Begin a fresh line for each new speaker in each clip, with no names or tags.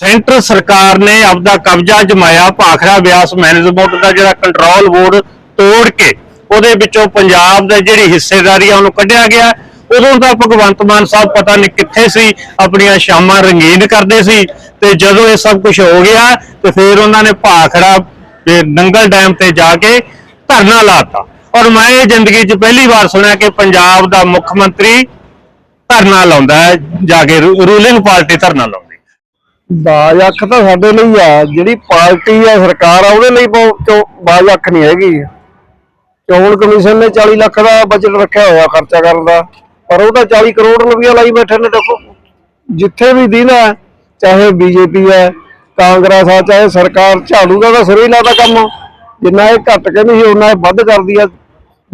Centre ਸਰਕਾਰ ਨੇ ਆਪਦਾ ਕਬਜ਼ਾ ਜਮਾਇਆ ਭਾਖੜਾ ਬਿਆਸ ਮੈਨੇਜਮੈਂਟ ਦਾ ਜਿਹੜਾ ਕੰਟਰੋਲ ਬੋਰਡ ਤੋੜ ਕੇ ਉਹਦੇ ਵਿੱਚੋਂ ਪੰਜਾਬ ਦੇ ਜਿਹੜੀ ਹਿੱਸੇਦਾਰੀ ਆ ਉਹਨੂੰ ਕੱਢਿਆ ਗਿਆ। ਉਦੋਂ ਦਾ ਭਗਵੰਤ ਮਾਨ ਸਾਹਿਬ ਪਤਾ ਨਹੀਂ ਕਿੱਥੇ ਸੀ, ਆਪਣੀਆਂ ਸ਼ਾਮਾਂ ਰੰਗੀਨ ਕਰਦੇ ਸੀ ਤੇ ਜਦੋਂ ਇਹ ਸਭ ਕੁਝ ਹੋ ਗਿਆ ਤੇ ਫਿਰ ਉਹਨਾਂ ਨੇ ਭਾਖੜਾ ਤੇ ਨੰਗਲ ਡੈਮ ਤੇ ਜਾ ਕੇ ਧਰਨਾ ਲਾਤਾ। ਔਰ ਮੈਂ ਇਹ ਜ਼ਿੰਦਗੀ 'ਚ ਪਹਿਲੀ ਵਾਰ ਸੁਣਿਆ ਕਿ ਪੰਜਾਬ ਦਾ ਮੁੱਖ ਮੰਤਰੀ ਧਰਨਾ ਲਾਉਂਦਾ ਹੈ, ਜਾ ਕੇ ਰੂਲਿੰਗ ਪਾਰਟੀ ਧਰਨਾ ਲਾਉਂਦੀ
ਬਾਜ ਅੱਖ ਤਾਂ ਸਾਡੇ ਲਈ ਆ, ਜਿਹੜੀ ਪਾਰਟੀ ਆ ਸਰਕਾਰ ਆ, ਉਹਦੇ ਲਈ ਬਹੁ- ਬਾਜ ਅੱਖ ਨਹੀਂ ਹੈਗੀ? ਚੋਣ ਕਮਿਸ਼ਨ ਨੇ 40 ਲੱਖ ਦਾ ਬਜਟ ਰੱਖਿਆ ਹੋਇਆ ਖਰਚਾ ਕਰਨ ਦਾ, ਪਰ ਉਹ ਤਾਂ 40 ਕਰੋੜ ਰੁਪਇਆ ਲਾਈ ਬੈਠੇ ਨੇ, ਦੇਖੋ। ਜਿੱਥੇ ਵੀ ਦਿਨ ਚਾਹੇ ਬੀਜੇਪੀ ਹੈ ਕਾਂਗਰਸ ਆ, ਚਾਹੇ ਸਰਕਾਰ, ਝਾੜੂ ਦਾ ਤਾਂ ਸਿਰੇ ਲਾਦਾ ਕੰਮ। ਜਿੰਨਾ ਇਹ ਘੱਟ ਕਹਿੰਦੀ ਸੀ ਉਹਨਾਂ ਇਹ ਵੱਧ ਕਰਦੀ ਆ।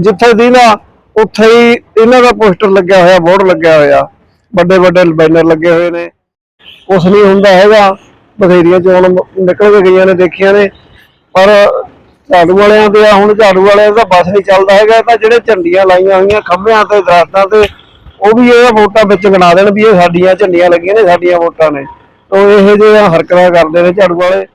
ਜਿੱਥੇ ਦੀਨਾ ਉੱਥੇ ਹੀ ਇਹਨਾਂ ਦਾ ਪੋਸਟਰ ਲੱਗਿਆ ਹੋਇਆ ਬੋਰਡ ਲੱਗਿਆ ਹੋਇਆ। ਵੱਡੇ ਵੱਡੇ ਬੈਨਰ ਲੱਗੇ ਹੋਏ ਨੇ। ਕੁਛ ਨਹੀਂ ਹੁੰਦਾ ਹੈਗਾ। ਬਥੇਰੀਆਂ ਚੋਣ ਨਿਕਲ ਕੇ ਗਈਆਂ ਨੇ, ਦੇਖੀਆਂ ਨੇ। ਪਰ ਝਾੜੂ ਵਾਲਿਆਂ ਤੇ ਆ, ਹੁਣ ਝਾੜੂ ਵਾਲਿਆਂ ਦਾ ਬਸ ਨਹੀਂ ਚੱਲਦਾ ਹੈਗਾ। ਤਾਂ ਜਿਹੜੇ ਝੰਡੀਆਂ ਲਾਈਆਂ ਹੋਈਆਂ ਖੰਭਿਆਂ ਤੇ, ਦਰਖਤਾਂ ਤੇ, ਉਹ ਵੀ ਇਹ ਵੋਟਾਂ ਵਿੱਚ ਗਣਾ ਦੇਣ ਵੀ ਇਹ ਸਾਡੀਆਂ ਝੰਡੀਆਂ ਲੱਗੀਆਂ ਨੇ, ਸਾਡੀਆਂ ਵੋਟਾਂ ਨੇ। ਤੋਂ ਇਹੋ ਜਿਹੀਆਂ ਹਰਕਤਾਂ ਕਰਦੇ ਨੇ ਝਾੜੂ ਵਾਲੇ।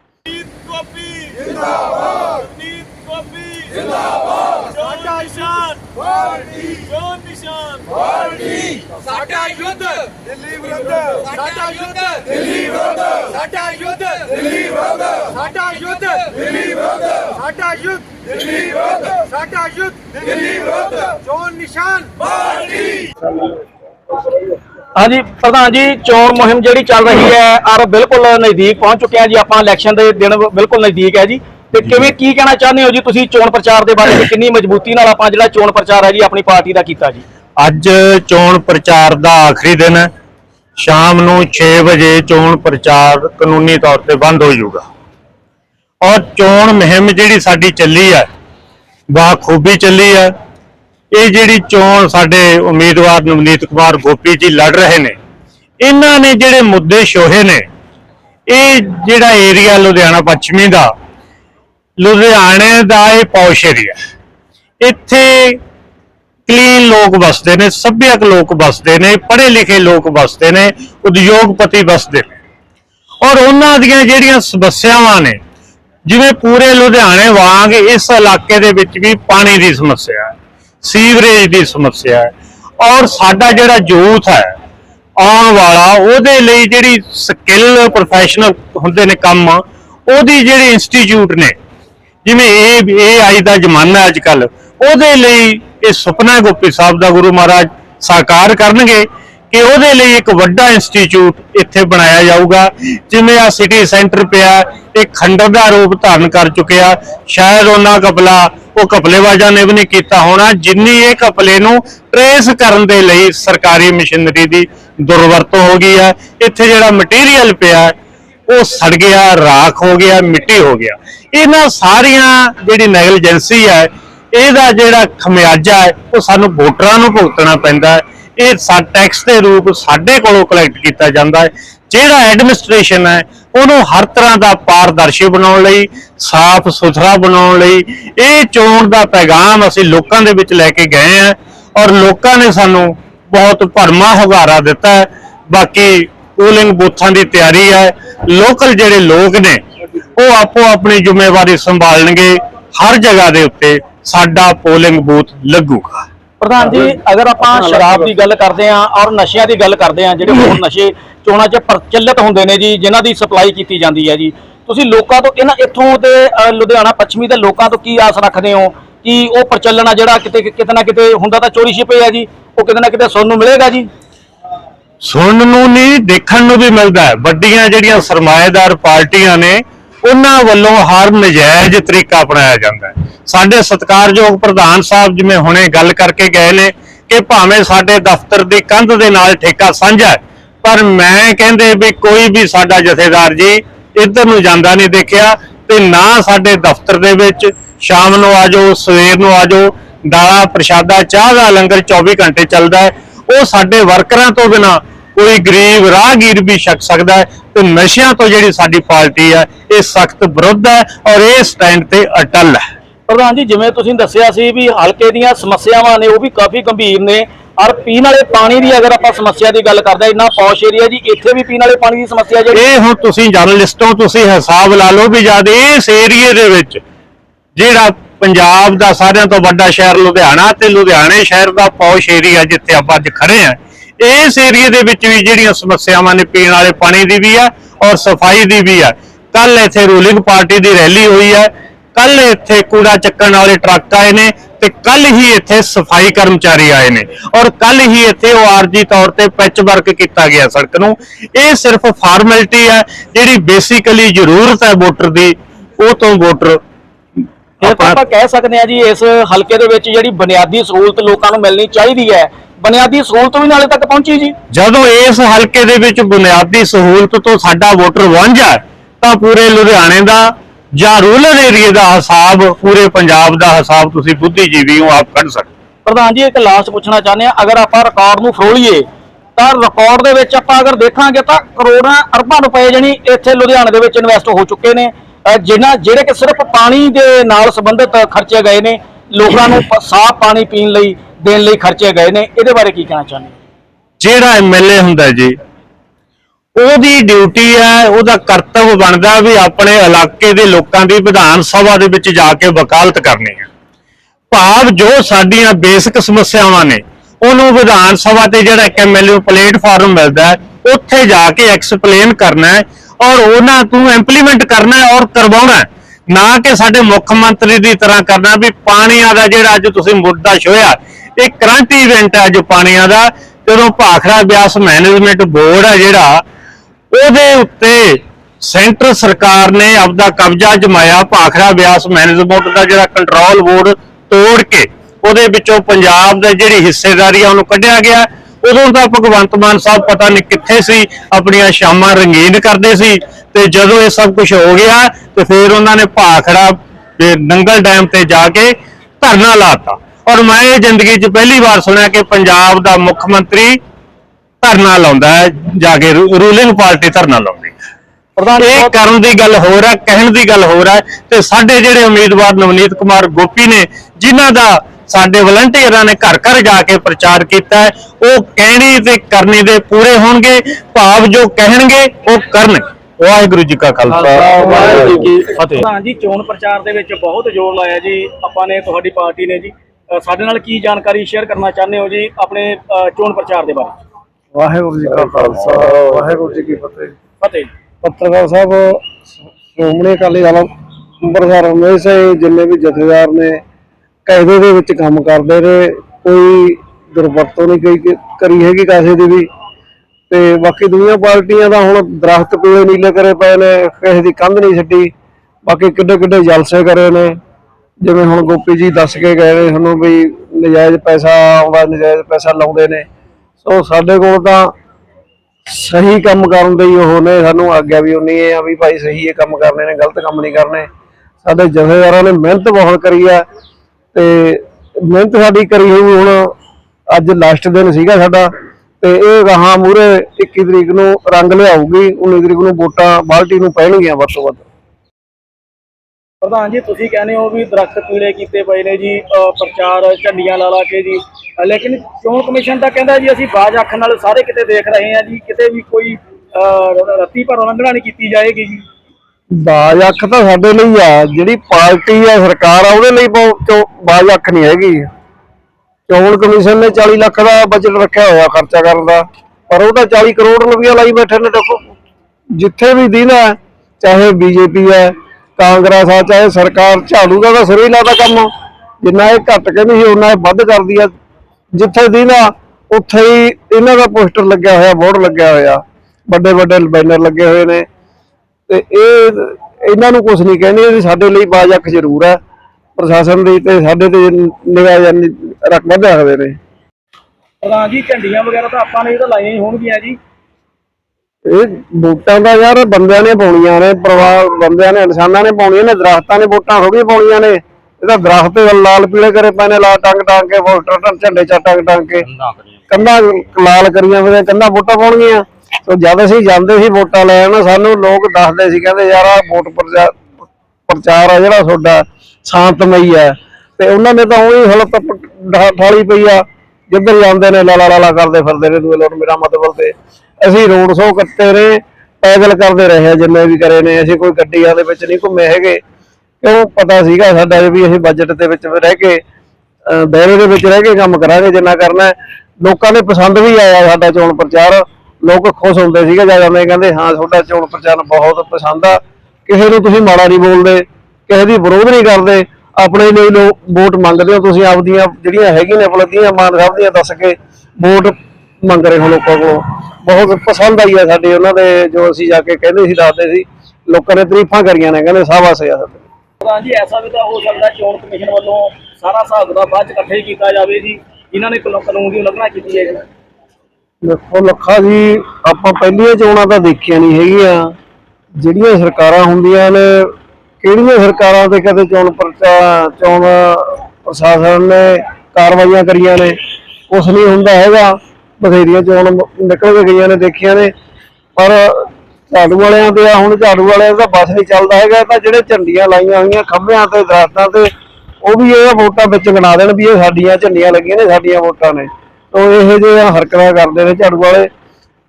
ਜਿੰਦਾਬਾਦ ਨੀਤ ਕਾਪੀ ਜਿੰਦਾਬਾਦ ਸਾਡਾ ਨਿਸ਼ਾਨ ਪਾਰਟੀ ਜੋ ਨਿਸ਼ਾਨ ਪਾਰਟੀ
ਸਾਡਾ ਯੁੱਧ।
ਦਿੱਲੀ ਵਿਰੁੱਧ।
ਸਾਡਾ ਯੁੱਧ। ਦਿੱਲੀ ਵਿਰੁੱਧ। ਸਾਡਾ ਯੁੱਧ। ਦਿੱਲੀ ਵਿਰੁੱਧ। ਸਾਡਾ ਯੁੱਧ। ਦਿੱਲੀ ਵਿਰੁੱਧ। ਸਾਡਾ ਯੁੱਧ। ਦਿੱਲੀ ਵਿਰੁੱਧ। ਸਾਡਾ ਯੁੱਧ। ਦਿੱਲੀ ਵਿਰੁੱਧ। ਚੋਣ ਨਿਸ਼ਾਨ।
ਹਾਂਜੀ ਪ੍ਰਧਾਨ ਜੀ ਚੋਣ ਮੁਹਿੰਮ ਜਿਹੜੀ ਚੱਲ ਰਹੀ ਹੈ ਔਰ ਬਿਲਕੁਲ ਨਜ਼ਦੀਕ ਪਹੁੰਚ ਚੁੱਕੇ ਹਾਂ ਜੀ। ਆਪਾਂ ਇਲੈਕਸ਼ਨ ਦੇ ਦਿਨ ਬਿਲਕੁਲ ਨਜ਼ਦੀਕ ਹੈ ਜੀ। ਤੇ ਕਿਵੇਂ ਕੀ ਕਹਿਣਾ ਚਾਹੁੰਦੇ ਹੋ ਜੀ ਤੁਸੀਂ ਚੋਣ ਪ੍ਰਚਾਰ ਦੇ ਬਾਰੇ? ਕਿੰਨੀ ਮਜ਼ਬੂਤੀ ਨਾਲ ਆਪਾਂ ਜਿਹੜਾ ਚੋਣ ਪ੍ਰਚਾਰ ਹੈ ਜੀ ਆਪਣੀ ਪਾਰਟੀ ਦਾ ਕੀਤਾ ਜੀ?
ਅੱਜ ਚੋਣ ਪ੍ਰਚਾਰ ਦਾ ਆਖਰੀ ਦਿਨ ਹੈ। ਸ਼ਾਮ ਨੂੰ 6 ਵਜੇ ਚੋਣ ਪ੍ਰਚਾਰ ਕਾਨੂੰਨੀ ਤੌਰ ਤੇ ਬੰਦ ਹੋ ਜਾਊਗਾ। ਔਰ ਚੋਣ ਮੁਹਿੰਮ ਜਿਹੜੀ ਸਾਡੀ ਚੱਲੀ ਹੈ, ਬਾਖੂਬੀ ਚੱਲੀ ਹੈ। ਇਹ ਜਿਹੜੀ ਚੋਣ ਸਾਡੇ ਉਮੀਦਵਾਰ ਨਵਨੀਤ ਕੁਮਾਰ ਗੋਪੀ ਜੀ ਲੜ ਰਹੇ ਨੇ, ਇਹਨਾਂ ਨੇ ਜਿਹੜੇ ਮੁੱਦੇ ਸ਼ੋਹੇ ਨੇ, ਇਹ ਜਿਹੜਾ ਏਰੀਆ ਲੁਧਿਆਣਾ ਪੱਛਮੀ ਦਾ, ਲੁਧਿਆਣੇ ਦਾ ਇਹ ਪੌਸ਼ ਏਰੀਆ। ਇੱਥੇ ਕਲੀਨ ਲੋਕ ਵਸਦੇ ਨੇ, ਸੱਭਿਅਕ ਲੋਕ ਵਸਦੇ ਨੇ ਪੜ੍ਹੇ ਲਿਖੇ ਲੋਕ ਵਸਦੇ ਨੇ, ਉਦਯੋਗਪਤੀ ਵਸਦੇ ਨੇ। ਔਰ ਉਹਨਾਂ ਦੀਆਂ ਜਿਹੜੀਆਂ ਸਮੱਸਿਆਵਾਂ ਨੇ, ਜਿਵੇਂ ਪੂਰੇ ਲੁਧਿਆਣੇ ਵਾਂਗ ਇਸ ਇਲਾਕੇ ਦੇ ਵਿੱਚ ਵੀ ਪਾਣੀ ਦੀ ਸਮੱਸਿਆ ਹੈ, ਸੀਵਰੇਜ ਦੀ ਸਮੱਸਿਆ ਹੈ, ਔਰ ਸਾਡਾ ਜਿਹੜਾ ਯੂਥ ਹੈ, ਆਉਣ ਵਾਲਾ, ਉਹਦੇ ਲਈ ਜਿਹੜੀ ਸਕਿੱਲ ਪ੍ਰੋਫੈਸ਼ਨਲ ਹੁੰਦੇ ਨੇ ਕੰਮ, ਉਹਦੀ ਜਿਹੜੇ ਇੰਸਟੀਚਿਊਟ ਨੇ, ਜਿਵੇਂ ਇਹ ਏਆਈ ਦਾ ਜ਼ਮਾਨਾ ਅੱਜ ਕੱਲ ਉਹਦੇ ਲਈ ਇਹ ਸੁਪਨਾ ਗੋਪੀ ਸਾਹਿਬ ਦਾ ਗੁਰੂ ਮਹਾਰਾਜ ਸਾਕਾਰ ਕਰਨਗੇ ਕਿ ਉਹਦੇ ਲਈ ਇੱਕ ਵੱਡਾ ਇੰਸਟੀਚਿਊਟ ਇੱਥੇ ਬਣਾਇਆ ਜਾਊਗਾ। ਜਿਵੇਂ ਆ ਸਿਟੀ ਸੈਂਟਰ ਪਿਆ, ਇਹ ਖੰਡਰ ਦਾ ਰੂਪ ਧਾਰਨ ਕਰ ਚੁੱਕਿਆ। ਸ਼ਾਇਦ ਉਹਨਾਂ ਕਪਲਾ, ਉਹ ਕਪਲੇਵਾਜਾਂ ਨੇ ਵੀ ਨਹੀਂ ਕੀਤਾ ਹੋਣਾ। ਜਿੰਨੀ ਇਹ ਕਪਲੇ ਨੂੰ ਟਰੇਸ ਕਰਨ ਦੇ ਲਈ ਸਰਕਾਰੀ ਮਸ਼ੀਨਰੀ ਦੀ ਦੁਰਵਰਤੋਂ ਹੋ ਗਈ ਹੈ। ਇੱਥੇ ਜਿਹੜਾ ਮਟੀਰੀਅਲ ਪਿਆ, ਉਹ ਸੜ ਗਿਆ, ਰਾਖ ਹੋ ਗਿਆ, ਮਿੱਟੀ ਹੋ ਗਿਆ। ਇਹਨਾਂ ਸਾਰੀਆਂ ਜਿਹੜੀ ਨੈਗਲੀਜੈਂਸੀ ਹੈ ਇਹਦਾ ਜਿਹੜਾ ਖਮਿਆਜਾ ਹੈ, ਉਹ ਸਾਨੂੰ ਵੋਟਰਾਂ ਨੂੰ ਭੁਗਤਣਾ ਪੈਂਦਾ ਹੈ। ਇਹ ਸਾ ਟੈਕਸ ਦੇ ਰੂਪ ਸਾਡੇ ਕੋਲੋਂ ਕਲੈਕਟ ਕੀਤਾ ਜਾਂਦਾ ਹੈ। ਜਿਹੜਾ ਐਡਮਿਨਿਸਟ੍ਰੇਸ਼ਨ ਹੈ, ਉਹਨੂੰ ਹਰ ਤਰ੍ਹਾਂ ਦਾ ਪਾਰਦਰਸ਼ੀ ਬਣਾਉਣ ਲਈ, ਸਾਫ਼ ਸੁਥਰਾ ਬਣਾਉਣ ਲਈ, ਇਹ ਚੋਣ ਦਾ ਪੈਗਾਮ ਅਸੀਂ ਲੋਕਾਂ ਦੇ ਵਿੱਚ ਲੈ ਕੇ ਗਏ ਹਾਂ ਔਰ ਲੋਕਾਂ ਨੇ ਸਾਨੂੰ ਬਹੁਤ ਭਰਮਾ ਹੁਗਾਰਾ ਦਿੱਤਾ ਹੈ। ਬਾਕੀ ਪੋਲਿੰਗ ਬੂਥਾਂ ਦੀ ਤਿਆਰੀ ਹੈ। ਲੋਕਲ ਜਿਹੜੇ ਲੋਕ ਨੇ, ਉਹ ਆਪੋ ਆਪਣੀ ਜ਼ਿੰਮੇਵਾਰੀ ਸੰਭਾਲਣਗੇ ਹਰ ਜਗ੍ਹਾ ਦੇ ਉੱਤੇ। ਸਾਡਾ ਪੋਲਿੰਗ ਬੂਥ ਲੱਗੂਗਾ।
ਪ੍ਰਧਾਨ ਜੀ ਅਗਰ ਆਪਾਂ ਸ਼ਰਾਬ ਦੀ ਗੱਲ ਕਰਦੇ ਹਾਂ ਔਰ ਨਸ਼ਿਆਂ ਦੀ ਗੱਲ ਕਰਦੇ ਹਾਂ ਜਿਹੜੇ ਹੋਰ ਨਸ਼ੇ ਚੋਣਾਂ 'ਚ ਪ੍ਰਚਲਿਤ ਹੁੰਦੇ ਨੇ ਜੀ ਜਿਨ੍ਹਾਂ ਦੀ ਸਪਲਾਈ ਕੀਤੀ ਜਾਂਦੀ ਹੈ ਜੀ। ਤੁਸੀਂ ਲੋਕਾਂ ਤੋਂ ਇਹਨਾਂ ਇੱਥੋਂ ਅ, ਲੁਧਿਆਣਾ ਪੱਛਮੀ ਦੇ ਲੋਕਾਂ ਤੋਂ ਕੀ ਆਸ ਰੱਖਦੇ ਹੋ? ਕਿ ਉਹ ਪ੍ਰਚਲਨ ਆ ਜਿਹੜਾ ਕਿਤੇ ਕਿਤੇ ਨਾ ਕਿਤੇ ਹੁੰਦਾ ਤਾਂ ਚੋਰੀ ਛਿਪੇ ਆ ਜੀ ਉਹ ਕਿਤੇ ਨਾ ਕਿਤੇ ਸੁਣਨ ਨੂੰ ਮਿਲੇਗਾ ਜੀ?
ਸੁਣਨ ਨੂੰ ਨਹੀਂ ਦੇਖਣ ਨੂੰ ਵੀ ਮਿਲਦਾ ਹੈ। ਵੱਡੀਆਂ ਜਿਹੜੀਆਂ ਸਰਮਾਏਦਾਰ ਪਾਰਟੀਆਂ ਨੇ ਉਹਨਾਂ ਵੱਲੋਂ ਹਰ ਨਜਾਇਜ਼ ਤਰੀਕਾ ਅਪਣਾਇਆ ਜਾਂਦਾ ਹੈ। ਸਾਡੇ ਸਤਿਕਾਰਯੋਗ ਪ੍ਰਧਾਨ ਸਾਹਿਬ ਜਿਵੇਂ ਹੁਣੇ ਗੱਲ ਕਰਕੇ ਗਏ ਨੇ ਕਿ ਭਾਵੇਂ ਸਾਡੇ ਦਫ਼ਤਰ ਦੀ ਕੰਧ ਦੇ ਨਾਲ ਠੇਕਾ ਸਾਂਝਾ ਪਰ ਮੈਂ ਕਹਿੰਦੇ ਵੀ ਕੋਈ ਵੀ ਸਾਡਾ ਜਥੇਦਾਰ ਜੀ ਇੱਧਰ ਨੂੰ ਜਾਂਦਾ ਨਹੀਂ ਦੇਖਿਆ ਤੇ ਨਾ ਸਾਡੇ ਦਫ਼ਤਰ ਦੇ ਵਿੱਚ ਸ਼ਾਮ ਨੂੰ ਆ ਜਾਓ, ਸਵੇਰ ਨੂੰ ਆ ਜਾਓ, ਦਾਲਾਂ, ਪ੍ਰਸ਼ਾਦਾ, ਚਾਹ ਦਾ ਲੰਗਰ 24 ਘੰਟੇ ਚੱਲਦਾ ਹੈ। ਉਹ ਸਾਡੇ ਵਰਕਰਾਂ ਤੋਂ ਬਿਨਾ ਕੋਈ ਗਰੀਬ ਰਾਹਗੀਰ ਵੀ ਛਕ ਸਕਦਾ ਹੈ ਤੇ ਨਸ਼ਿਆਂ ਤੋਂ ਜਿਹੜੀ ਸਾਡੀ ਪਾਰਟੀ ਹੈ ਇਹ ਸਖਤ ਵਿਰੁੱਧ ਹੈ ਔਰ ਇਹ ਸਟੈਂਡ ਤੇ ਅਟਲ ਹੈ।
ਪ੍ਰਧਾਨ ਜੀ ਜਿਵੇਂ ਤੁਸੀਂ ਦੱਸਿਆ ਸੀ ਵੀ ਹਲਕੇ ਦੀਆਂ ਸਮੱਸਿਆਵਾਂ ਨੇ ਉਹ ਵੀ ਕਾਫੀ ਗੰਭੀਰ ਨੇ। ਔਰ ਪੀਣ ਵਾਲੇ ਪਾਣੀ ਦੀ ਅਗਰ ਆਪਾਂ ਸਮੱਸਿਆ ਦੀ ਗੱਲ ਕਰਦੇ ਹਾਂ ਇੰਨਾ ਪੌਸ਼ ਏਰੀਆ ਜੀ ਇੱਥੇ ਵੀ ਪੀਣ ਵਾਲੇ ਪਾਣੀ ਦੀ ਸਮੱਸਿਆ ਜਿਹੜੀ।
ਇਹ ਹੁਣ ਤੁਸੀਂ ਜਰਨਲਿਸਟੋਂ ਤੁਸੀਂ ਹਿਸਾਬ ਲਾ ਲਓ ਵੀ ਜਦ ਇਸ ਏਰੀਏ ਦੇ ਵਿੱਚ ਜਿਹੜਾ ਪੰਜਾਬ ਦਾ ਸਾਰਿਆਂ ਤੋਂ ਵੱਡਾ ਸ਼ਹਿਰ ਲੁਧਿਆਣਾ ਤੇ ਲੁਧਿਆਣੇ ਸ਼ਹਿਰ ਦਾ ਪੌਸ਼ ਏਰੀਆ ਜਿੱਥੇ ਆਪਾਂ ਅੱਜ ਖੜੇ ਆ ਇਸ ਏਰੀਏ ਦੇ ਵਿੱਚ ਵੀ ਜਿਹੜੀਆਂ ਸਮੱਸਿਆਵਾਂ ਨੇ, ਪੀਣ ਵਾਲੇ ਪਾਣੀ ਦੀ ਵੀ ਹੈ ਔਰ ਸਫ਼ਾਈ ਦੀ ਵੀ ਹੈ। ਕੱਲ ਇੱਥੇ ਰੂਲਿੰਗ ਪਾਰਟੀ ਦੀ ਰੈਲੀ ਹੋਈ ਹੈ। ਕੱਲ ਇੱਥੇ ਕੂੜਾ ਚੱਕਣ ਵਾਲੇ ਟਰੱਕ ਆਏ ਨੇ ਤੇ ਕੱਲ ਹੀ ਇੱਥੇ ਸਫ਼ਾਈ ਕਰਮਚਾਰੀ ਆਏ ਨੇ ਔਰ ਕੱਲ ਹੀ ਇੱਥੇ ਉਹ ਆਰਜੀ ਤੌਰ ਤੇ ਪੈਚ ਵਰਕ ਕੀਤਾ ਗਿਆ ਸੜਕ ਨੂੰ। ਇਹ ਸਿਰਫ ਫਾਰਮੈਲਿਟੀ ਹੈ। ਜਿਹੜੀ ਬੇਸਿਕਲੀ ਜ਼ਰੂਰਤ ਹੈ ਵੋਟਰ ਦੀ, ਉਹ ਤੋਂ ਵੋਟਰ
ਤਾਂ ਆਪਾਂ ਕਹਿ ਸਕਦੇ ਹਾਂ ਜੀ ਇਸ ਹਲਕੇ ਦੇ ਵਿੱਚ ਜਿਹੜੀ ਬੁਨਿਆਦੀ ਸਹੂਲਤ ਲੋਕਾਂ ਨੂੰ ਮਿਲਣੀ ਚਾਹੀਦੀ ਹੈ ਬੁਨਿਆਦੀ ਸਹੂਲਤ ਵੀ ਨਾਲੇ ਤੱਕ ਪਹੁੰਚੀ ਜੀ।
ਜਦੋਂ ਇਸ ਹਲਕੇ ਦੇ ਵਿੱਚ ਬੁਨਿਆਦੀ ਸਹੂਲਤ ਤੋਂ ਸਾਡਾ ਵੋਟਰ ਵਾਂਝਾ ਤਾਂ ਪੂਰੇ ਲੁਧਿਆਣੇ ਦਾ ਜਾਂ ਰੂਰਲ ਏਰੀਆ ਦਾ ਹਿਸਾਬ ਪੂਰੇ ਪੰਜਾਬ ਦਾ ਹਿਸਾਬ ਤੁਸੀਂ ਬੁੱਧੀਜੀਵੀ ਹੋ ਆਪ ਕੱਢ ਸਕਦੇ
ਪ੍ਰਧਾਨ ਜੀ ਇੱਕ ਲਾਸਟ ਪੁੱਛਣਾ ਚਾਹੁੰਦੇ ਆ ਅਗਰ ਆਪਾਂ ਰਿਕਾਰਡ ਨੂੰ ਫਰੋਲੀਏ ਤਾਂ ਰਿਕਾਰਡ ਦੇ ਵਿੱਚ ਆਪਾਂ ਅਗਰ ਦੇਖਾਂਗੇ ਤਾਂ ਕਰੋੜਾਂ ਅਰਬਾਂ ਰੁਪਏ ਜਣੀ ਇੱਥੇ ਲੁਧਿਆਣੇ ਦੇ ਵਿੱਚ ਇਨਵੈਸਟ ਹੋ ਚੁੱਕੇ ਨੇ। ਅਹ ਜਿਨ੍ਹਾਂ ਜਿਹੜੇ ਕਿ ਸਿਰਫ ਪਾਣੀ ਦੇ ਨਾਲ ਸੰਬੰਧਿਤ ਖਰਚੇ ਗਏ ਨੇ, ਲੋਕਾਂ ਨੂੰ ਸਾਫ਼ ਪਾਣੀ ਪੀਣ ਲਈ, ਦੇਣ ਲਈ ਖਰਚੇ ਗਏ ਨੇ। ਇਹਦੇ ਬਾਰੇ ਕੀ ਕਹਿਣਾ ਚਾਹੁੰਦੇ ਹੋ?
ਜਿਹੜਾ ਐਮਐਲਏ ਹੁੰਦਾ ਜੀ, ਉਹਦੀ ਡਿਊਟੀ ਹੈ, ਉਹਦਾ ਕਰਤੱਵ ਬਣਦਾ ਵੀ ਆਪਣੇ ਇਲਾਕੇ ਦੇ ਲੋਕਾਂ ਦੀ ਵਿਧਾਨ ਸਭਾ ਦੇ ਵਿੱਚ ਜਾ ਕੇ ਵਕਾਲਤ ਕਰਨੀ ਹੈ। ਭਾਵ ਜੋ ਸਾਡੀਆਂ ਬੇਸਿਕ ਸਮੱਸਿਆਵਾਂ ਨੇ ਉਹਨੂੰ ਵਿਧਾਨ ਸਭਾ ਤੇ ਜਿਹੜਾ ਇੱਕ ਐਮਐਲਏ ਪਲੇਟਫਾਰਮ ਮਿਲਦਾ ਹੈ, ਉੱਥੇ ਜਾ ਕੇ ਐਕਸਪਲੇਨ ਕਰਨਾ ਹੈ ਔਰ ਉਹਨਾਂ ਨੂੰ ਇੰਪਲੀਮੈਂਟ ਕਰਨਾ ਹੈ ਔਰ ਕਰਵਾਉਣਾ ਹੈ। ਨਾ ਕਿ ਸਾਡੇ ਮੁੱਖ ਮੰਤਰੀ ਦੀ ਤਰ੍ਹਾਂ ਕਰਨਾ ਵੀ ਪਾਣੀਆਂ ਦਾ ਜਿਹੜਾ ਅੱਜ ਤੁਸੀਂ ਮੁੱਦਾ ਛੋਇਆ ਇਹ ਕਰੰਟ ਇਵੈਂਟ ਹੈ ਜੋ ਪਾਣੀਆਂ ਦਾ, ਜਦੋਂ ਭਾਖੜਾ ਬਿਆਸ ਮੈਨੇਜਮੈਂਟ ਬੋਰਡ ਹੈ ਜਿਹੜਾ, ਉਹਦੇ ਉੱਤੇ ਸੈਂਟਰ ਸਰਕਾਰ ਨੇ ਆਪਦਾ ਕਬਜ਼ਾ ਜਮਾਇਆ ਭਾਖੜਾ ਬਿਆਸ ਮੈਨੇਜਮੈਂਟ ਦਾ ਜਿਹੜਾ ਕੰਟਰੋਲ ਬੋਰਡ ਤੋੜ ਕੇ। ਉਹਦੇ ਵਿੱਚੋਂ ਪੰਜਾਬ ਦੇ ਜਿਹੜੀ ਹਿੱਸੇਦਾਰੀ ਆ ਉਹਨੂੰ ਕੱਢਿਆ ਗਿਆ। ਉਦੋਂ ਤਾਂ ਭਗਵੰਤ ਮਾਨ ਸਾਹਿਬ ਪਤਾ ਨਹੀਂ ਕਿੱਥੇ ਸੀ ਆਪਣੀਆਂ ਸ਼ਾਮਾਂ ਰੰਗੀਨ ਕਰਦੇ ਸੀ ਤੇ ਜਦੋਂ ਇਹ ਸਭ ਕੁਝ ਹੋ ਗਿਆ ਤੇ ਫਿਰ ਉਹਨਾਂ ਨੇ ਭਾਖੜਾ ਤੇ ਨੰਗਲ ਡੈਮ ਤੇ ਜਾ ਕੇ ਧਰਨਾ ਲਾਤਾ। ਔਰ ਮੈਂ ਇਹ ਜ਼ਿੰਦਗੀ 'ਚ ਪਹਿਲੀ ਵਾਰ ਸੁਣਿਆ ਕਿ ਪੰਜਾਬ ਦਾ ਮੁੱਖ ਮੰਤਰੀ ਧਰਨਾ ਲਾਉਂਦਾ ਹੈ ਜਾ ਕੇ ਰੂਲਿੰਗ ਪਾਰਟੀ ਧਰਨਾ ਲਾਉਂਦੀ ਹੈ।
ਪ੍ਰਧਾਨ
ਇਹ ਕਰਨ ਦੀ ਗੱਲ ਹੋਰ ਹੈ ਕਹਿਣ ਦੀ ਗੱਲ ਹੋਰ ਹੈ ਤੇ ਸਾਡੇ ਜਿਹੜੇ ਉਮੀਦਵਾਰ ਨਵਨੀਤ ਕੁਮਾਰ ਗੋਪੀ ਨੇ ਜਿਨ੍ਹਾਂ ਦਾ ਸਾਡੇ ਵਲੰਟੀਅਰਾਂ ਨੇ ਘਰ ਘਰ ਜਾ ਕੇ ਪ੍ਰਚਾਰ ਕੀਤਾ ਹੈ। ਉਹ ਕਹਿਣੀ ਤੇ ਕਰਨੀ ਦੇ ਪੂਰੇ ਹੋਣਗੇ ਭਾਵ ਜੋ ਕਹਿਣਗੇ ਉਹ ਕਰਨਗੇ ਵਾਹਿਗੁਰੂ ਜੀ ਕਾ ਖਾਲਸਾ।
ਵਾਹਿਗੁਰੂ ਜੀ ਕੀ ਫਤਿਹ। ਪ੍ਰਧਾਨ ਜੀ ਚੋਣ ਪ੍ਰਚਾਰ ਦੇ ਵਿੱਚ ਬਹੁਤ ਜ਼ੋਰ ਲਾਇਆ ਜੀ। ਆਪਾਂ ਨੇ ਤੁਹਾਡੀ ਪਾਰਟੀ ਨੇ ਜੀ। ਸਾਡੇ ਨਾਲ ਕੀ ਜਾਣਕਾਰੀ ਸ਼ੇਅਰ ਕਰਨਾ ਚਾਹੁੰਦੇ ਹੋ ਜੀ ਆਪਣੇ ਚੋਣ ਪ੍ਰਚਾਰ ਦੇ ਬਾਰੇ?
ਵਾਹਿਗੁਰੂ ਜੀ ਕਾ ਖਾਲਸਾ। ਵਾਹਿਗੁਰੂ ਜੀ ਕੀ ਫਤਿਹ।
ਫਤਿਹ।
ਪੱਤਰਕਾਰ ਸਾਹਿਬ ਸ਼੍ਰੋਮਣੀ ਅਕਾਲੀ ਦਲ ਅੰਮ੍ਰਿਤਸਰ ਹਮੇਸ਼ਾ ਹੀ ਜਿੰਨੇ ਵੀ ਜਥੇਦਾਰ ਨੇ ਕਾਇਦੇ ਦੇ ਵਿੱਚ ਕੰਮ ਕਰਦੇ ਨੇ ਕੋਈ ਦੁਰਵਰਤੋਂ ਨਹੀਂ ਕਰੀ ਕਰੀ ਹੈਗੀ ਕਾਸੇ ਦੀ ਵੀ। ਤੇ ਬਾਕੀ ਦੁਨੀਆ ਪਾਰਟੀਆਂ ਦਾ ਹੁਣ ਦਰਖਤ ਪੀਲੇ ਨੀਲੇ ਕਰੇ ਪਏ ਨੇ, ਕਿਸੇ ਦੀ ਕੰਧ ਨਹੀਂ ਛੱਡੀ, ਬਾਕੀ ਕਿੱਡੇ ਕਿੱਡੇ ਜਲਸੇ ਕਰੇ ਨੇ। ਜਿਵੇਂ ਹੁਣ ਗੋਪੀ ਜੀ ਦੱਸ ਕੇ ਗਏ ਨੇ ਸਾਨੂੰ ਵੀ ਨਜਾਇਜ਼ ਪੈਸਾ ਆਉਂਦਾ, ਨਜਾਇਜ਼ ਪੈਸਾ ਲਾਉਂਦੇ ਨੇ। ਸੋ ਸਾਡੇ ਕੋਲ ਤਾਂ ਸਹੀ ਕੰਮ ਕਰਨ ਦੇ ਹੀ ਉਹ ਨੇ, ਸਾਨੂੰ ਆਗਿਆ ਵੀ ਉਨੀ ਹੈ ਆ ਵੀ ਭਾਈ ਸਹੀ ਇਹ ਕੰਮ ਕਰਨੇ ਨੇ, ਗਲਤ ਕੰਮ ਨਹੀਂ ਕਰਨੇ। ਸਾਡੇ ਜਥੇਦਾਰਾਂ ਨੇ ਮਿਹਨਤ ਬਹੁਤ ਕਰੀ ਆ। ਤੇ ਮਿਹਨਤ ਸਾਡੀ ਕਰੀ ਹੋਈ ਹੁਣ ਅੱਜ ਲਾਸਟ ਦਿਨ ਸੀਗਾ ਸਾਡਾ ਤੇ ਇਹ ਗਾਹਾਂ ਮੂਰੇ 21 ਤਰੀਕ ਨੂੰ ਰੰਗ ਲਿਆਊਗੀ 19 ਤਰੀਕ ਨੂੰ ਵੋਟਾਂ ਬਾਲਟੀ ਨੂੰ ਪੈਣਗੀਆਂ ਵੱਧ ਤੋਂ ਵੱਧ।
ਪ੍ਰਧਾਨ ਜੀ ਤੁਸੀਂ ਕਹਿੰਦੇ ਹੋ ਵੀ ਦਰਖਤ ਪੀਲੇ ਕੀਤੇ ਪਏ ਨੇ ਜੀ ਪ੍ਰਚਾਰ ਝੰਡੀਆਂ ਲਾ ਲਾ ਕੇ ਜੀ। ਲੇਕਿਨ ਚੋਣ ਕਮਿਸ਼ਨ ਤਾਂ ਕਹਿੰਦਾ ਜੀ ਅਸੀਂ ਬਾਜ ਅੱਖ ਨਾਲ ਸਾਰੇ ਕਿਤੇ ਦੇਖ ਰਹੇ ਹਾਂ ਜੀ ਕਿਤੇ ਵੀ ਕੋਈ ਅ, ਰੱਤੀ ਪਰ ਉਲੰਘਣਾ ਨਹੀਂ ਕੀਤੀ ਜਾਏਗੀ ਜੀ।
ਬਾਜ ਅੱਖ ਤਾਂ ਸਾਡੇ ਲਈ ਆ, ਜਿਹੜੀ ਪਾਰਟੀ ਆ ਸਰਕਾਰ ਆ, ਉਹਦੇ ਲਈ ਬਹੁ- ਬਾਜ ਅੱਖ ਨਹੀਂ ਹੈਗੀ? ਚੋਣ ਕਮਿਸ਼ਨ ਨੇ 40 ਲੱਖ ਦਾ ਬਜਟ ਰੱਖਿਆ ਹੋਇਆ ਖਰਚਾ ਕਰਨ ਦਾ, ਪਰ ਉਹ ਤਾਂ 40 ਕਰੋੜ ਰੁਪਇਆ ਲਾਈ ਬੈਠੇ ਨੇ, ਦੇਖੋ। ਜਿੱਥੇ ਵੀ ਦਿਨ ਚਾਹੇ ਬੀਜੇਪੀ ਹੈ ਕਾਂਗਰਸ ਆ, ਚਾਹੇ ਸਰਕਾਰ, ਝਾੜੂ ਦਾ ਤਾਂ ਸਿਰੇ ਲਾਦਾ ਕੰਮ। ਜਿੰਨਾ ਇਹ ਘੱਟ ਕਹਿੰਦੀ ਸੀ ਉਹਨਾਂ ਇਹ ਵੱਧ ਕਰਦੀ ਆ। ਜਿੱਥੇ ਦਿਨ ਉੱਥੇ ਹੀ ਇਹਨਾਂ ਦਾ ਪੋਸਟਰ ਲੱਗਿਆ ਹੋਇਆ ਬੋਰਡ ਲੱਗਿਆ ਹੋਇਆ। ਵੱਡੇ ਵੱਡੇ ਬੈਨਰ ਲੱਗੇ ਹੋਏ ਨੇ। ਤੇ ਇਹ ਇਹਨਾਂ ਨੂੰ ਕੁਝ ਨਹੀਂ ਕਹਿੰਦੇ ਇਹ ਸਾਡੇ ਲਈ ਬਾਜ ਅੱਖ ਜ਼ਰੂਰ ਹੈ। ਪ੍ਰਸ਼ਾਸਨ ਦੀ ਤੇ ਸਾਡੇ ਤੇ ਨਿਗਾਹ ਜਾਨੀ ਰੱਖ ਵੱਧ ਰੱਖਦੇ ਨੇ।
ਪ੍ਰਧਾਨ ਜੀ ਝੰਡੀਆਂ ਵਗੈਰਾ ਤਾਂ ਆਪਾਂ ਨੇ ਇਹ ਤਾਂ ਲਾਈਆਂ ਹੀ ਹੋਣਗੀਆਂ ਜੀ।
ਇਹ ਵੋਟਾਂ ਦਾ ਯਾਰ ਬੰਦਿਆਂ ਨੇ ਪਾਉਣੀਆਂ ਨੇ ਪਰਿਵਾਰ ਬੰਦਿਆਂ ਨੇ ਇਨਸਾਨਾਂ ਨੇ ਪਾਉਣੀਆਂ ਨੇ ਦਰਖਤਾਂ ਨੇ ਵੋਟਾਂ ਥੋੜੀਆਂ ਪਾਉਣੀਆਂ ਨੇ। ਇਹ ਤਾਂ ਦਰਖਤ ਲਾਲ ਪੀਲੇ ਕਰੇ ਪਏ ਨੇ ਲਾ ਟੰਗ ਟੰਗ ਕੇ ਪੋਸਟਰ ਝੰਡੇ ਚਾ ਟੰਗ ਟੰਗ ਕੇ। ਕੰਧਾਂ ਲਾਲ ਕਰੀਆਂ ਹੋਈਆਂ ਕੰਧਾਂ ਵੋਟਾਂ ਪਾਉਣਗੀਆਂ। ਸੋ ਜਦ ਅਸੀਂ ਜਾਂਦੇ ਸੀ ਵੋਟਾਂ ਲੈਣ, ਸਾਨੂੰ ਲੋਕ ਦੱਸਦੇ ਸੀ, ਕਹਿੰਦੇ ਯਾਰ ਆ ਵੋਟ ਪ੍ਰਚਾਰ ਆ ਜਿਹੜਾ ਤੁਹਾਡਾ, ਸ਼ਾਂਤਮਈ ਹੈ। ਤੇ ਉਹਨਾਂ ਨੇ ਤਾਂ ਉਹੀ ਹਲ ਠਾਲੀ ਪਈ ਆ, ਜਿੱਧਰ ਜਾਂਦੇ ਨੇ, ਲਾਲਾ ਲਾਲਾ ਕਰਦੇ ਫਿਰਦੇ ਨੇ, ਦੂਏ ਲੋਟ ਮੇਰਾ ਮਤਲਬ ਤੇ। ਅਸੀਂ ਰੋਡ ਸ਼ੋਅ ਕਰਤੇ ਰਹੇ ਪੈਦਲ ਕਰਦੇ ਰਹੇ ਹਾਂ ਜਿੰਨੇ ਵੀ ਕਰੇ ਨੇ, ਅਸੀਂ ਕੋਈ ਗੱਡੀਆਂ ਦੇ ਵਿੱਚ ਨਹੀਂ ਘੁੰਮੇ ਹੈਗੇ। ਕਿਉਂ? ਪਤਾ ਸੀਗਾ ਸਾਡਾ ਵੀ ਅਸੀਂ ਬਜਟ ਦੇ ਵਿੱਚ ਰਹਿ ਕੇ, ਅਹ, ਦਾਇਰੇ ਦੇ ਵਿੱਚ ਰਹਿ ਕੇ ਕੰਮ ਕਰਾਂਗੇ ਜਿੰਨਾ ਕਰਨਾ ਲੋਕਾਂ ਦੇ ਪਸੰਦ ਵੀ ਆਇਆ ਸਾਡਾ ਚੋਣ ਪ੍ਰਚਾਰ। ਲੋਕ ਖੁਸ਼ ਹੁੰਦੇ ਸੀਗੇ ਜਾ ਜਾਂਦੇ ਕਹਿੰਦੇ, ਹਾਂ, ਤੁਹਾਡਾ ਚੋਣ ਪ੍ਰਚਾਰ ਬਹੁਤ ਪਸੰਦ ਆ। ਕਿਸੇ ਨੂੰ ਤੁਸੀਂ ਮਾੜਾ ਨਹੀਂ ਬੋਲਦੇ, ਕਿਸੇ ਦੀ ਵਿਰੋਧ ਨਹੀਂ ਕਰਦੇ। ਆਪਣੇ ਲਈ ਲੋਕ ਵੋਟ ਮੰਗਦੇ ਹੋ ਤੁਸੀਂ, ਆਪਦੀਆਂ ਜਿਹੜੀਆਂ ਹੈਗੀਆਂ ਨੇ ਉਪਲਬਧੀਆਂ ਮਾਨ ਸਾਹਿਬ ਦੀਆਂ ਦੱਸ ਕੇ ਵੋਟ ਮੰਗ ਰਹੇ ਹੋ ਲੋਕਾਂ ਕੋਲੋਂ। ਬਹੁਤ ਪਸੰਦ ਆਈ ਆ ਸਾਡੇ ਉਹਨਾਂ ਦੇ, ਜੋ ਅਸੀਂ ਜਾ ਕੇ ਕਹਿੰਦੇ ਸੀ, ਦੱਸਦੇ ਸੀ। ਲੋਕਾਂ ਨੇ ਤਾਰੀਫਾਂ ਕਰੀਆਂ ਨੇ, ਕਹਿੰਦੇ ਸਾਬਾਸ ਆ
ਪ੍ਰਧਾਨ ਜੀ, ਐਸਾ ਵੀ ਤਾਂ ਹੋ ਸਕਦਾ ਚੋਣ ਕਮਿਸ਼ਨ ਵੱਲੋਂ ਸਾਰਾ ਹਿਸਾਬ ਦਾ ਬਾਅਦ ਇਕੱਠੇ ਕੀਤਾ ਜਾਵੇ ਜੀ। ਇਹਨਾਂ ਨੇ ਕਾਨੂੰਨ ਕਾਨੂੰਨ ਦੀ ਉਲੰਘਣਾ ਕੀਤੀ ਹੈ। ਜੀ
ਦੇਖੋ ਲੱਖਾ ਜੀ ਆਪਾਂ ਪਹਿਲੀਆਂ ਚੋਣਾਂ ਤਾਂ ਦੇਖੀਆਂ ਨਹੀਂ ਹੈਗੀਆਂ। ਜਿਹੜੀਆਂ ਸਰਕਾਰਾਂ ਹੁੰਦੀਆਂ ਨੇ, ਕਿਹੜੀਆਂ ਸਰਕਾਰਾਂ ਤੇ ਕਦੇ ਚੋਣ ਪ੍ਰਚਾਰ ਚੋਣ ਪ੍ਰਸ਼ਾਸਨ ਨੇ ਕਾਰਵਾਈਆਂ ਕਰੀਆਂ ਨੇ, ਕੁਛ ਨਹੀਂ ਹੁੰਦਾ ਹੈਗਾ। ਬਥੇਰੀਆਂ ਚੋਣ ਨਿਕਲ ਕੇ ਗਈਆਂ ਨੇ, ਦੇਖੀਆਂ ਨੇ। ਪਰ ਝਾੜੂ ਵਾਲਿਆਂ ਤੇ ਆ, ਹੁਣ ਝਾੜੂ ਵਾਲਿਆਂ ਦਾ ਬਸ ਨਹੀਂ ਚੱਲਦਾ ਹੈਗਾ। ਤਾਂ ਜਿਹੜੇ ਝੰਡੀਆਂ ਲਾਈਆਂ ਹੋਈਆਂ, ਖੰਭਿਆਂ ਤੇ, ਦਰਖਤਾਂ ਤੇ, ਉਹ ਵੀ ਇਹ ਵੋਟਾਂ ਵਿੱਚ ਗਣਾ ਦੇਣ ਵੀ ਇਹ ਸਾਡੀਆਂ ਝੰਡੀਆਂ ਲੱਗੀਆਂ ਨੇ, ਸਾਡੀਆਂ ਵੋਟਾਂ ਨੇ। ਤੋ ਇਹੋ ਜਿਹੇ ਹਰਕਤਾਂ ਕਰਦੇ ਨੇ ਝਾੜੂ ਵਾਲੇ,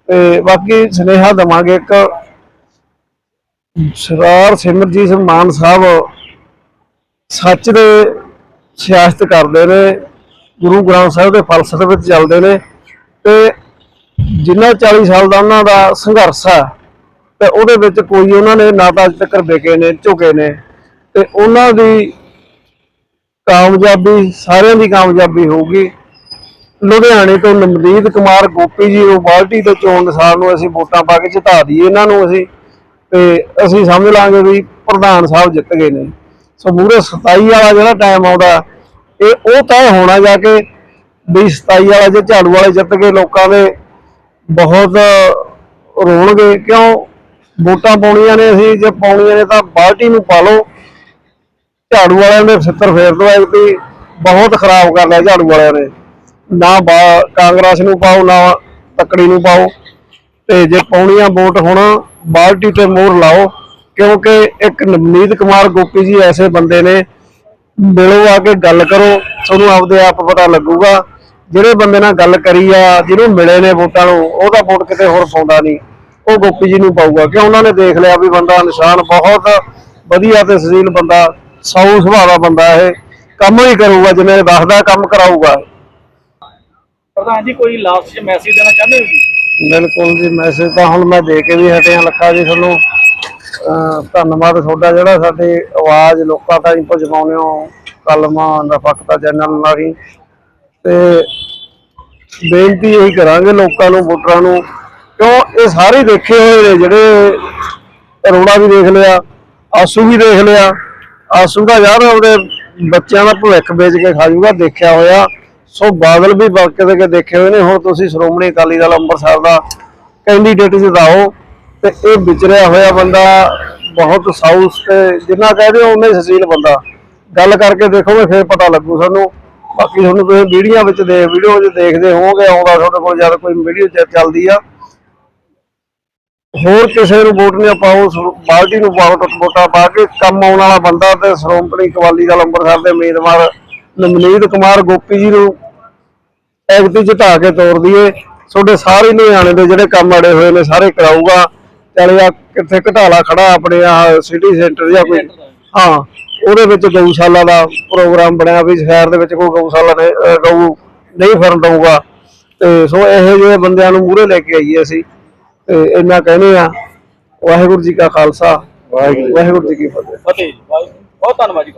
ਤੇ ਬਾਕੀ ਸੁਨੇਹਾ ਦਵਾਂਗੇ ਇੱਕ। ਸਰਦਾਰ ਸਿਮਰਜੀਤ ਸਿੰਘ ਮਾਨ ਸਾਹਿਬ ਸੱਚ ਦੇ ਸਿਆਸਤ ਕਰਦੇ ਨੇ, ਗੁਰੂ ਗ੍ਰੰਥ ਸਾਹਿਬ ਦੇ ਫਲਸਫੇ ਵਿੱਚ ਚੱਲਦੇ ਨੇ, ਤੇ ਜਿੰਨਾ 40 ਸਾਲ ਦਾ ਉਹਨਾਂ ਦਾ ਸੰਘਰਸ਼ ਆ, ਤੇ ਉਹਦੇ ਵਿੱਚ ਕੋਈ ਉਹਨਾਂ ਨੇ ਨਾ ਤਾਂ ਅੱਜ ਤੱਕ ਵਿਕੇ ਨੇ, ਝੁਕੇ ਨੇ, ਤੇ ਉਹਨਾਂ ਦੀ ਕਾਮਯਾਬੀ ਸਾਰਿਆਂ ਦੀ ਕਾਮਯਾਬੀ ਹੋਊਗੀ। ਲੁਧਿਆਣੇ ਤੋਂ ਨਮਦੀਦ ਕੁਮਾਰ ਗੋਪੀ ਜੀ, ਉਹ ਬਾਲਟੀ ਤੋਂ ਚੋਣ ਨਿਸ਼ਾਨ ਨੂੰ ਅਸੀਂ ਵੋਟਾਂ ਪਾ ਕੇ ਜਿਤਾ ਦਈਏ ਇਹਨਾਂ ਨੂੰ ਅਸੀਂ। ਤੇ ਅਸੀਂ ਸਮਝ ਲਾਂਗੇ ਵੀ ਪ੍ਰਧਾਨ ਸਾਹਿਬ ਜਿੱਤ ਗਏ ਨੇ। ਸੋ ਮੂਰੇ 27 ਵਾਲਾ ਜਿਹੜਾ ਟਾਈਮ ਆਉਂਦਾ, ਇਹ ਉਹ ਤੈਅ ਹੋਣਾ ਜਾ ਕੇ ਵੀ 27 ਵਾਲਾ ਜੇ ਝਾੜੂ ਵਾਲੇ ਜਿੱਤ ਗਏ, ਲੋਕਾਂ ਦੇ ਬਹੁਤ ਰੋਣਗੇ। ਕਿਉਂ? ਵੋਟਾਂ ਪਾਉਣੀਆਂ ਨੇ ਅਸੀਂ, ਜੇ ਪਾਉਣੀਆਂ ਨੇ ਤਾਂ ਬਾਲਟੀ ਨੂੰ ਪਾ ਲਓ। ਝਾੜੂ ਵਾਲਿਆਂ ਨੇ ਸਿੱਤਰ ਫੇਰ ਦੋ ਐਕਟੀ ਬਹੁਤ ਖਰਾਬ ਕਰ ਲਿਆ ਝਾੜੂ ਵਾਲਿਆਂ ਨੇ। ਨਾ ਬਾ- ਕਾਂਗਰਸ ਨੂੰ ਪਾਓ, ਨਾ ਤੱਕੜੀ ਨੂੰ ਪਾਓ। ਤੇ ਜੇ ਪਾਉਣੀਆਂ ਵੋਟ ਹੁਣ, ਬਾਲਟੀ ਤੇ ਮੋਹਰ ਲਾਓ, ਕਿਉਂਕਿ ਇੱਕ ਨਵਨੀਤ ਕੁਮਾਰ ਗੋਪੀ ਜੀ ਐਸੇ ਬੰਦੇ ਨੇ। ਮਿਲੋ ਆ ਕੇ ਗੱਲ ਕਰੋ, ਤੁਹਾਨੂੰ ਆਪਦੇ ਆਪ ਪਤਾ ਲੱਗੂਗਾ। ਜਿਹੜੇ ਬੰਦੇ ਨਾਲ ਗੱਲ ਕਰੀ ਆ, ਜਿਹਨੂੰ ਮਿਲੇ ਨੇ ਵੋਟਾਂ ਨੂੰ, ਉਹਦਾ ਵੋਟ ਕਿਤੇ ਹੋਰ ਪਾਉਂਦਾ ਨਹੀਂ। ਉਹ ਗੋਪੀ ਜੀ ਨੂੰ ਪਾਊਗਾ। ਕਿ ਉਹਨਾਂ ਨੇ ਦੇਖ ਲਿਆ ਵੀ ਬੰਦਾ ਨਿਸ਼ਾਨ ਬਹੁਤ ਵਧੀਆ ਤੇ ਸੁਸ਼ੀਲ ਬੰਦਾ ਸੌ ਸੁਭਾਅ ਦਾ ਬੰਦਾ ਇਹ। ਕੰਮ ਹੀ ਕਰੂਗਾ, ਜਿਵੇਂ ਦੱਸਦਾ ਕੰਮ ਕਰਾਊਗਾ।
ਪ੍ਰਧਾਨ ਜੀ ਕੋਈ ਲਾਸਟ ਚ ਮੈਸੇਜ ਦੇਣਾ ਚਾਹੁੰਦੇ ਹੋ ਜੀ?
ਬਿਲਕੁਲ ਜੀ ਮੈਸੇਜ ਤਾਂ ਹੁਣ ਮੈਂ ਦੇ ਕੇ ਵੀ ਹਟਿਆ ਲੱਖਾ ਜੀ ਤੁਹਾਨੂੰ। ਅਹ ਧੰਨਵਾਦ ਤੁਹਾਡਾ ਜਿਹੜਾ ਸਾਡੀ ਆਵਾਜ਼ ਲੋਕਾਂ ਤਾਈਂ ਪਹੁੰਚਾਉਂਦੇ ਹੋ, ਕਲਮਾ ਨਫਕਤਾ ਚੈਨਲ ਰਾਹੀਂ ਤੇ ਬੇਨਤੀ ਇਹੀ ਕਰਾਂਗੇ ਲੋਕਾਂ ਨੂੰ, ਵੋਟਰਾਂ ਨੂੰ, ਕਿਉਂ ਇਹ ਸਾਰੇ ਦੇਖੇ ਹੋਏ ਨੇ ਜਿਹੜੇ ਅਰੋੜਾ ਵੀ ਦੇਖ ਲਿਆ, ਆਸੂ ਵੀ ਦੇਖ ਲਿਆ। ਆਸੂ ਦਾ ਯਾਰ ਉਹਦੇ ਬੱਚਿਆਂ ਦਾ ਭਵਿੱਖ ਵੇਚ ਕੇ ਖਾ ਜੂਗਾ ਦੇਖਿਆ ਹੋਇਆ। ਸੋ ਬਾਦਲ ਵੀ ਵਕਤ ਕੇ ਦੇਖੇ ਹੋਏ ਨੇ, ਹੁਣ ਤੁਸੀਂ ਸ਼੍ਰੋਮਣੀ ਅਕਾਲੀ ਦਲ ਅੰਮ੍ਰਿਤਸਰ ਦਾ ਕੈਂਡੀਡੇਟ ਜਿਤਾਓ ਤੇ ਇਹ ਵਿਚਰਿਆ ਹੋਇਆ ਬੰਦਾ ਬਹੁਤ ਸਾਊਸ ਤੇ ਜਿੰਨਾ ਕਹਦੇ ਉਹਨੇ ਸੁਸ਼ੀਲ ਬੰਦਾ। ਗੱਲ ਕਰਕੇ ਦੇਖੋਗੇ ਫਿਰ ਪਤਾ ਲੱਗੂ ਸਾਨੂੰ। ਬਾਕੀ ਤੁਹਾਨੂੰ ਤੁਸੀਂ ਵੀਡੀਓ ਵਿੱਚ ਦੇ, ਵੀਡੀਓ 'ਚ ਦੇਖਦੇ ਹੋਵੋਗੇ, ਆਉਂਦਾ ਤੁਹਾਡੇ ਕੋਲ ਜਦ ਕੋਈ ਵੀਡੀਓ ਚੱਲਦੀ ਆ। ਹੋਰ ਕਿਸੇ ਨੂੰ ਵੋਟ ਨਹੀਂ ਪਾਓ ਸ- ਬਾਲਟੀ ਨੂੰ ਪਾਓ ਵੋਟਾਂ ਪਾ ਕੇ ਕੰਮ ਆਉਣ ਵਾਲਾ ਬੰਦਾ ਤੇ ਸ਼੍ਰੋਮਣੀ ਅਕਾਲੀ ਦਲ ਅੰਮ੍ਰਿਤਸਰ ਦੇ ਉਮੀਦਵਾਰ ਨਵਨੀਤ ਕੁਮਾਰ ਗੋਪੀ ਜੀ ਨੂੰ ਐਗਤੀ ਜਿਤਾ ਕੇ ਤੋਰ ਦਈਏ। ਤੁਹਾਡੇ ਸਾਰੇ ਲੁਧਿਆਣੇ ਦੇ ਜਿਹੜੇ ਕੰਮ ਅੜੇ ਹੋਏ ਨੇ ਸਾਰੇ ਕਰਾਊਗਾ। ਚੱਲ ਆ ਕਿੱਥੇ ਘਟਾਲਾ ਖੜਾ ਆਪਣੇ ਆ ਸਿਟੀ ਸੈਂਟਰ ਜਾਂ ਕੋਈ ਹਾਂ ਉਹਦੇ ਵਿੱਚ ਗਊਸ਼ਾਲਾ ਦਾ ਪ੍ਰੋਗਰਾਮ ਬਣਿਆ ਵੀ ਸ਼ਹਿਰ ਦੇ ਵਿੱਚ ਕੋਈ ਗਊਸ਼ਾਲਾ ਅਹ ਗਊ ਨਹੀਂ ਫਿਰਨ ਦਊਗਾ। ਤੇ ਸੋ ਇਹੋ ਜਿਹੇ ਬੰਦਿਆਂ ਨੂੰ ਮੂਹਰੇ ਲੈ ਕੇ ਆਈਏ ਅਸੀਂ। ਤੇ ਇੰਨਾ ਕਹਿੰਦੇ ਆ ਵਾਹਿਗੁਰੂ ਜੀ ਕਾ ਖਾਲਸਾ। ਵਾਹਿਗੁਰੂ ਜੀ ਕੀ ਫਤਿਹ।
ਫਤਿਹ। ਬਹੁਤ ਧੰਨਵਾਦ ਜੀ